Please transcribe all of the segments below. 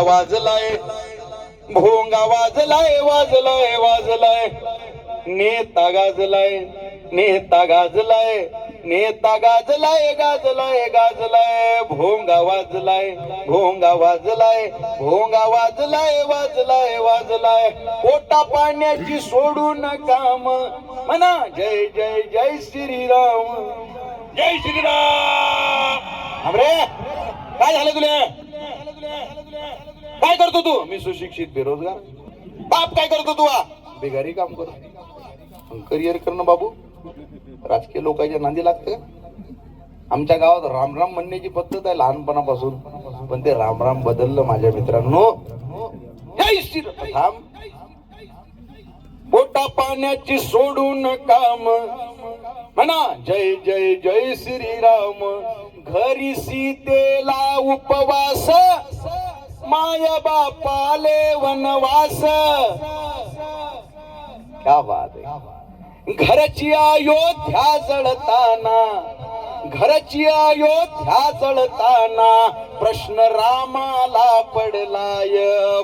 वाजलाय. भोंगा वाजलाय वाजलाय वाजलाय. नेता गाजलाय नेता गाजलाय नेता गाजलाय गाजलाय गाजलाय. भोंगा वाजलाय भोंगा वाजलाय भोंगा वाजलाय वाजलाय वाजलाय. पोटा पाण्याची सोडून काम. म्हणा जय जय जय श्रीराम. जय श्रीराम. काय झालं तुला? काय करतो तू? मी सुशिक्षित बेरोजगार. बाप काय करतो तू हा? बेगारी काम करतो. करिअर करणं बाबू. राजकीय लोकांच्या नांदी लागतं का? आमच्या गावात रामराम म्हणण्याची पद्धत आहे लहानपणापासून. पण ते रामराम बदललं माझ्या मित्रांनो. जय श्री थांब. पोटा पाण्याची सोडून काम. म्हणा जय जय जय श्रीराम. घरी सीतेला उपवास. माया बापाले वनवास. क्या बात आहे घरची अयोध्या जळताना. घरची अयोध्या जळताना प्रश्न रामाला पडलाय.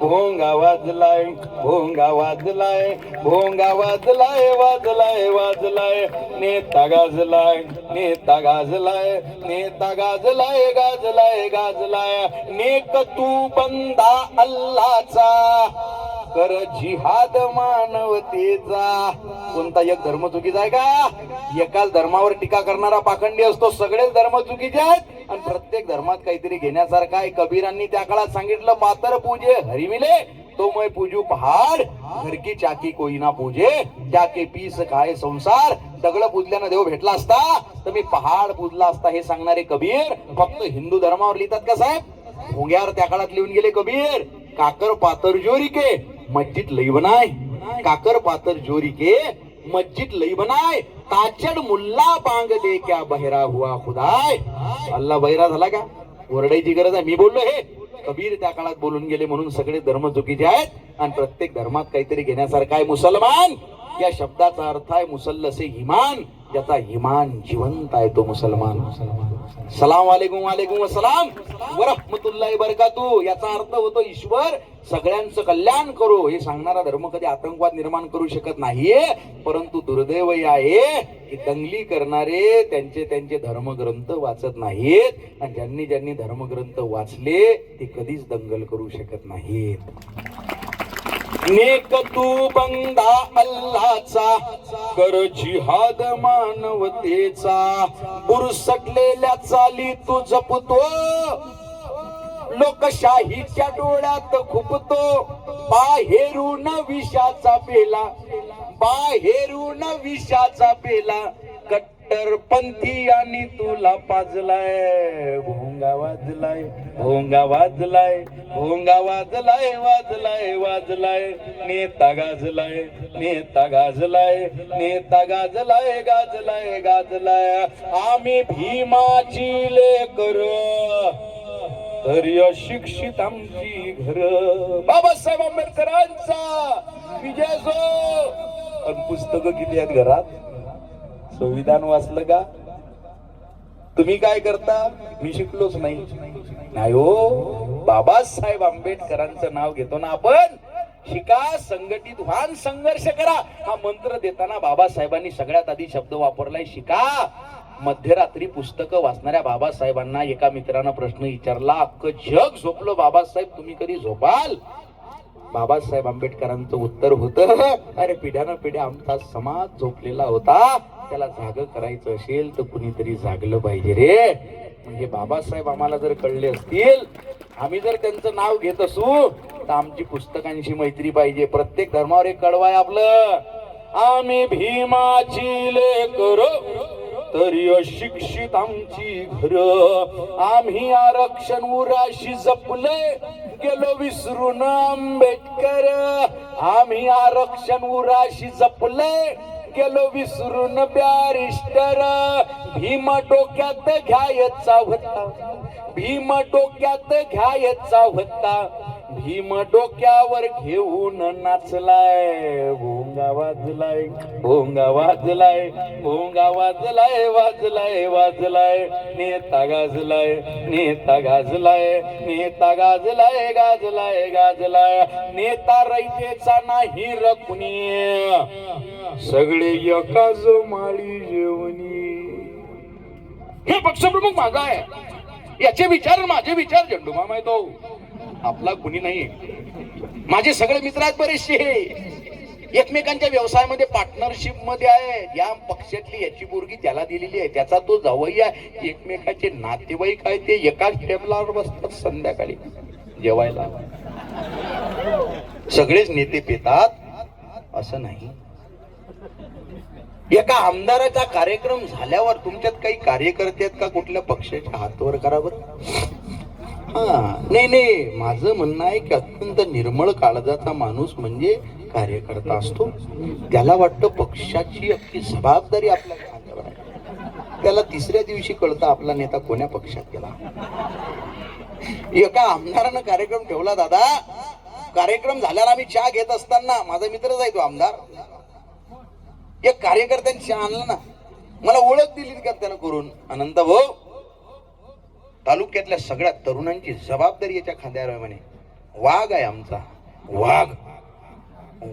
भोंगा वाजलाय भोंगा वाजलाय भोंगा वाजलाय वाजलाय वाजलाय. नेता गाजलाय नेता गाजलाय नेता गाजलाय गाजलाय गाजलाय. नेक तू बंदा अल्लाचा कर जिहाद मानवतेचा. कोणता एक धर्म चुकीचा आहे का? एकाच धर्मावर टीका करणारा पाखंडी असतो सगळेच धर्म चुकीचे आहेत. आणि प्रत्येक धर्मात काहीतरी घेण्यासारखं आहे. कबीरांनी त्या काळात सांगितलं पातर पूजे हरिमिले तो मैं पूजू पहाड घरकी चाकी कोईना पूजे त्याके पीस काय संसार दगड पूजल्यानं देव भेटला असता तर मी पहाड पूजला असता हे सांगणारे कबीर फक्त हिंदू धर्मावर लिहितात का साहेब? भोंग्यावर त्या काळात लिहून गेले कबीर काकर पातर जोरी के मस्जिद लई बनाय काकर पातर जोरी के मस्जिद लई बनाय ताचड मुल्ला बांग दे क्या बहिरा हुआ खुदाय. अल्ला बहिरा झाला का? ओरडायची गरज आहे. मी बोललो हे. कबीर त्या काळात बोलून गेले म्हणून सगळे धर्म चुकीचे आहेत. आणि प्रत्येक धर्मात काहीतरी घेण्यासारखं आहे मुसलमान. या शब्दाचा अर्थ आहे मुसल्लसे इमान. ज्याचा इमान जिवंत आहे तो मुसलमान. सलाम वालेकुम वालेकुम सलाम वरहमतुल्लाही बरकातू याचा अर्थ होतो ईश्वर सगळ्यांचं कल्याण करो. हे सांगणारा धर्म कधी आतंकवाद निर्माण करू शकत नाहीये परंतु दुर्दैव हे आहे की दंगली करणारे त्यांचे त्यांचे धर्मग्रंथ वाचत नाहीत आणि ज्यांनी ज्यांनी धर्मग्रंथ वाचले ते कधीच दंगल करू शकत नाहीत नेक तू बंदा अल्लाचा कर जिहाद मानवतेचा बुरसटलेल्या चाली तू जपतो. लोकशाहीच्या डोळ्यात खुपतो. बाहेरून विषाचा पेला बाहेरून विषाचा पेला कट तर पंथीयांनी तुला पाजलाय भोंगा वाजलाय भोंगा वाजलाय भोंगा वाजलाय वाजलाय वाजलाय नेता गाजलाय नेता गाजलाय नेता गाजलाय गाजलाय गाजलाय. आम्ही भीमाची लेकर तरी अशिक्षित आमची घर. बाबासाहेब आंबेडकरांचा विजय जो. पण पुस्तकं किती आहेत घरात? संविधान वाचलं का? तुम्ही काय करता? मी शिकलोच नाही. नाही हो बाबासाहेब आंबेडकरांचं नाव घेतो ना आपण. शिका संघटित व्हान संघर्ष करा. हा मंत्र देताना बाबासाहेबांनी सगळ्यात आधी शब्द वापरलाय शिका. मध्यरात्री पुस्तकं वाचणाऱ्या बाबासाहेबांना एका मित्रानं प्रश्न विचारला अख्खं जग झोपलं बाबासाहेब तुम्ही कधी झोपाल? बाबासाहेब आंबेडकरांचं उत्तर होतं. अरे पिढ्यानं पिढ्या आमचा समाज झोपलेला होता. त्याला जाग करायचं असेल तर कुणीतरी जागलं पाहिजे रे. म्हणजे बाबासाहेब आम्हाला जर कळले असतील आम्ही जर त्यांचं नाव घेत असू तर आमची पुस्तकांशी मैत्री पाहिजे. प्रत्येक धर्मावर एक कडवा आहे आपलं. आम्ही भीमाची लेकर. तरी अशिक्षित आमची घर. आम्ही आरक्षण उराशी जपले गेलो विसरून आंबेडकर. आम्ही आरक्षण उराशी जपले गेलो विसरून बॅरिस्टर. भीम डोक्यात घ्यायचा होता. भीम डोक्यात घ्यायचा होता. भीम डोक्यावर घेऊन नाचलाय. हो, भोंगा वाजलाय भोंगा वाजलाय भोंगा वाजलाय वाजलाय वाजलाय नेता गाजलाय नेता गाजलाय नेता गाजलाय गाजलाय गाजलाय नेता रयतेचा नाही रकुनी सगळे एकाच माळी जेवणी. हे पक्षप्रमुख माझा आहे. याचे विचार माझे विचार झेंडू मामा येतो. आपला कुणी नाही माझे सगळे मित्र आहेत बरेचसे. एकमेकांच्या व्यवसायामध्ये पार्टनरशिपमध्ये आहे. या पक्षातली याची पोरगी त्याला दिलेली आहे. त्याचा तो जावई आहे. एकमेकाचे नातेवाईक आहे ते एकाच टेबलावर बसतात संध्याकाळी. जेवायला. सगळेच नेते पेतात. असं नाही. एका आमदाराचा कार्यक्रम झाल्यावर तुमच्यात काही कार्यकर्ते आहेत का? कुठल्या पक्षाच्या हातवर करा बरं. हा. नाही नाही. माझं म्हणणं आहे की अत्यंत निर्मळ काळजाचा माणूस म्हणजे कार्यकर्ता असतो त्याला वाटतं पक्षाची अख्खी जबाबदारी आपल्या खांद्यावर आहे. त्याला तिसऱ्या दिवशी कळतं आपला नेता कोण्या पक्षात गेला. एका आमदारानं कार्यक्रम ठेवला दादा कार्यक्रम झाल्यावर आम्ही चहा घेत असताना माझा मित्रच आहे तो आमदार. एक कार्यकर्त्यांनी चहा आणला ना मला ओळख दिली का त्यानं करून? अनंत भाऊ तालुक्यातल्या सगळ्या तरुणांची जबाबदारी याच्या खांद्यावर आहे म्हणे. वाघ आहे आमचा वाघ.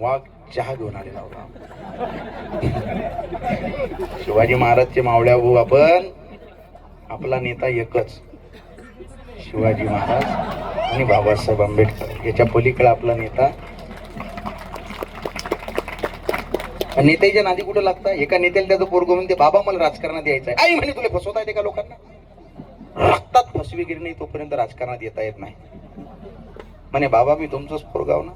वाघ चहा घेऊन आलेला होता. शिवाजी महाराजचे मावळ्या भाऊ आपण आपला नेता एकच. शिवाजी महाराज आणि बाबासाहेब आंबेडकर. याच्या पलीकडे आपला नेता. आणि नेत्याच्या नादी कुठं लागतं? एका नेत्याला त्याचं पोरगो म्हणते बाबा मला राजकारणात यायचं आहे आई म्हणे तुला फसवता येते का लोकांना? रक्तात फसवेगिरी नाही तोपर्यंत राजकारणात येता येत नाही. म्हणे बाबा मी तुमचंच पोरगाव ना.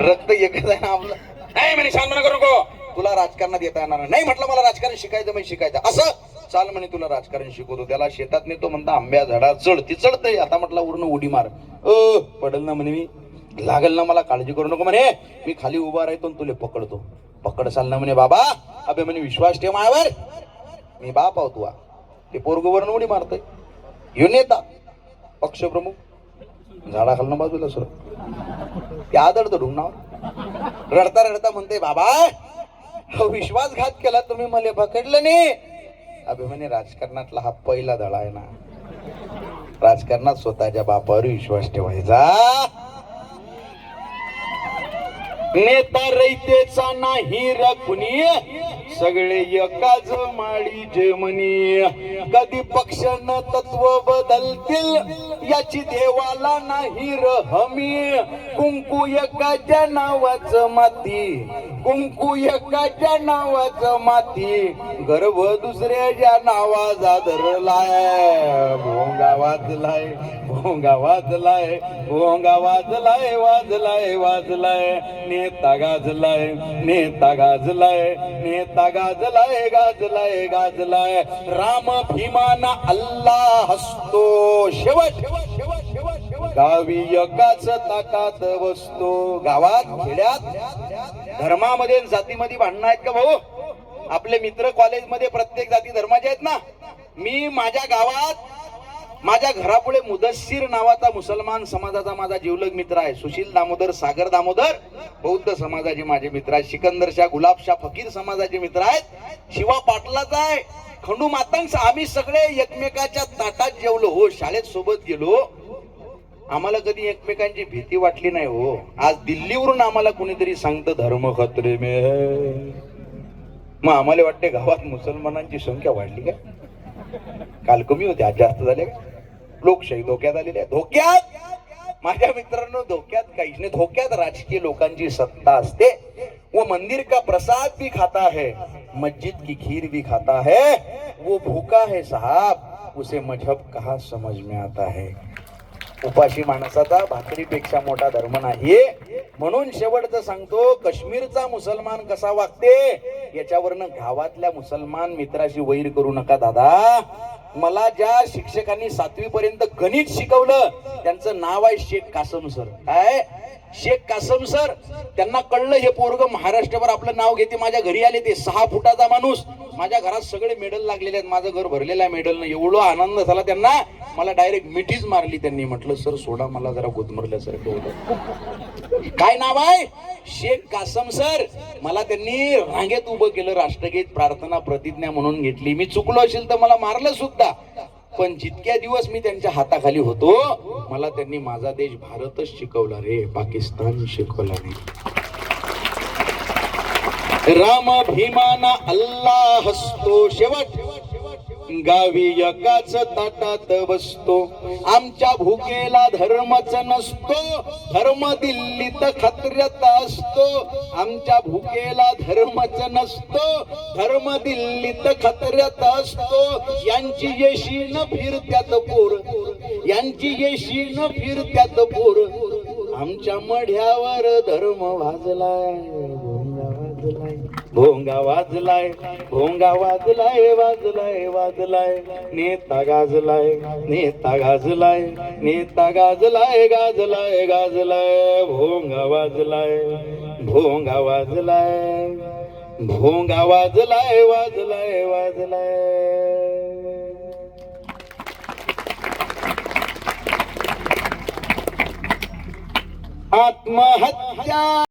रक्त एकच आहे ना आपलं. नाही म्हणे शांतपणा करू नको. तुला राजकारणात येता येणार नाही. म्हटलं मला राजकारण शिकायचं म्हणजे शिकायचं. असं? चाल म्हणे तुला राजकारण शिकवतो. त्याला शेतात नेतो म्हणता आंब्या झाडा चढ ती चढतय आता म्हटलं वरून उडी मार. अ पडल ना म्हणे मी. लागल ना मला काळजी करू नको म्हणे. मी खाली उभा राहतो तुले पकडतो. पकड चाल ना म्हणे बाबा. अबे म्हणे विश्वास ठेव मायावर मी बाप आहो वा ते पोरगोवरून उडी मारतोय. येऊन येता पक्षप्रमुख. झाडाखालनं बाजूला सर. ते आदळतं ढुंगणावर रडता रडता म्हणते बाबा विश्वासघात केला तुम्ही मला पकडलं नाही. अभिमानी राजकारणातला हा पहिला धडा आहे ना. राजकारणात स्वतःच्या बापावर विश्वास ठेवायचा. नेता रैतेचा नाही कुणी सगळे एकाच माळी जेमनी. कधी पक्षानं तत्व बदलतील याची देवाला नाही रहमी कुंकू एकाच्या नावाचं माती. कुंकू एकाच्या नावाचं माती गर्भ दुसऱ्याच्या नावाचा धरलाय भोंगा वाजलाय भोंगा वाजलाय भोंगा वाजलाय वाजलाय वाजलाय. नेता गाजलाय नेता गाजलाय नेता गाजलाय गाजलाय गाजलाय. राम भीमाना अल्ला हसतो. शेवट शेवट शेवट. गावी एकाच ताकात बसतो. गावात खेड्यात धर्मामध्ये जातीमध्ये भांडणं आहेत का भाऊ? आपले मित्र कॉलेजमध्ये प्रत्येक जाती धर्माचे आहेत ना? मी माझ्या गावात माझ्या घरापुढे मुदस्सीर नावाचा मुसलमान समाजाचा माझा जिवलग मित्र आहे. सुशील दामोदर सागर दामोदर बौद्ध समाजाचे माझे मित्र आहेत. सिकंदर शाह गुलाबशाह फकीर समाजाचे मित्र आहेत. शिवा पाटलाचा आहे. खंडू मातांग आम्ही सगळे एकमेकाच्या ताटात जेवलो. हो शाळेत सोबत गेलो. आम्हाला कधी एकमेकांची भीती वाटली नाही हो. आज दिल्लीवरून आम्हाला कुणीतरी सांगतं धर्म खत्रे मे मग आम्हाला वाटते गावात मुसलमानांची संख्या वाढली का? काल कमी होते आज जास्त झाले का? लोकशाही धोक्यात आलेली आहे. धोक्यात? माझ्या मित्रांनो धोक्यात काहीच नाही. धोक्यात राजकीय लोकांची सत्ता असते. वो मंदिर का प्रसाद भी खाता है मस्जिद की खीर भी खाता है. वो भूखा है साहब उसे मजहब कहा समझ में आता है? उपाशी माणसाचा भाकरीपेक्षा मोठा धर्म नाही म्हणून शेवटचं सांगतो काश्मीरचा मुसलमान कसा वागते? याच्यावरनं गावातल्या मुसलमान मित्राशी वैर करू नका दादा. मला ज्या शिक्षकांनी सातवी पर्यंत गणित शिकवलं त्यांचं नाव आहे शेख कासम सर. काय? शेख कासम सर. त्यांना कळलं हे पोरग महाराष्ट्रावर आपलं नाव घेते माझ्या घरी आले ते सहा फुटाचा माणूस. माझ्या घरात सगळे मेडल लागलेले आहेत. माझं घर भरलेलं आहे मेडलनं एवढा आनंद झाला त्यांना. मला डायरेक्ट मिठीच मारली त्यांनी. म्हटलं सर सोडा मला जरा गुदमरल्यासारखं होतं. काय नाव आहे? शेख कासम सर. मला त्यांनी रांगेत उभं केलं. राष्ट्रगीत प्रार्थना प्रतिज्ञा म्हणून घेतली. मी चुकलो असेल तर मला मारलं सुद्धा. पण जितक्या दिवस मी त्यांच्या हाताखाली होतो मला त्यांनी माझा देश भारतच शिकवला रे पाकिस्तान शिकवला नाही राम भीमाना अल्लाह हसतो शेवट. गावी एकाच ताटात बसतो. आमच्या भुकेला धर्मच नसतो. धर्म दिल्लीत खत्र्यात असतो. आमच्या भुकेला धर्मच नसतो. धर्म दिल्लीत खत्र्यात असतो. यांची येशीन फिरत्यात पोर. यांची येशीन फिरत्यात पोर. आमच्या मढ्यावर धर्म वाजलाय. भोंगा वाजलाय भोंगा वाजलाय वाजलाय वाजलाय. नेता गाजलाय नेता गाजलाय नेता गाजलाय गाजलाय गाजलाय. भोंगा वाजलाय भोंगा वाजलाय भोंगा वाजलाय वाजलाय वाजलाय. आत्महत्या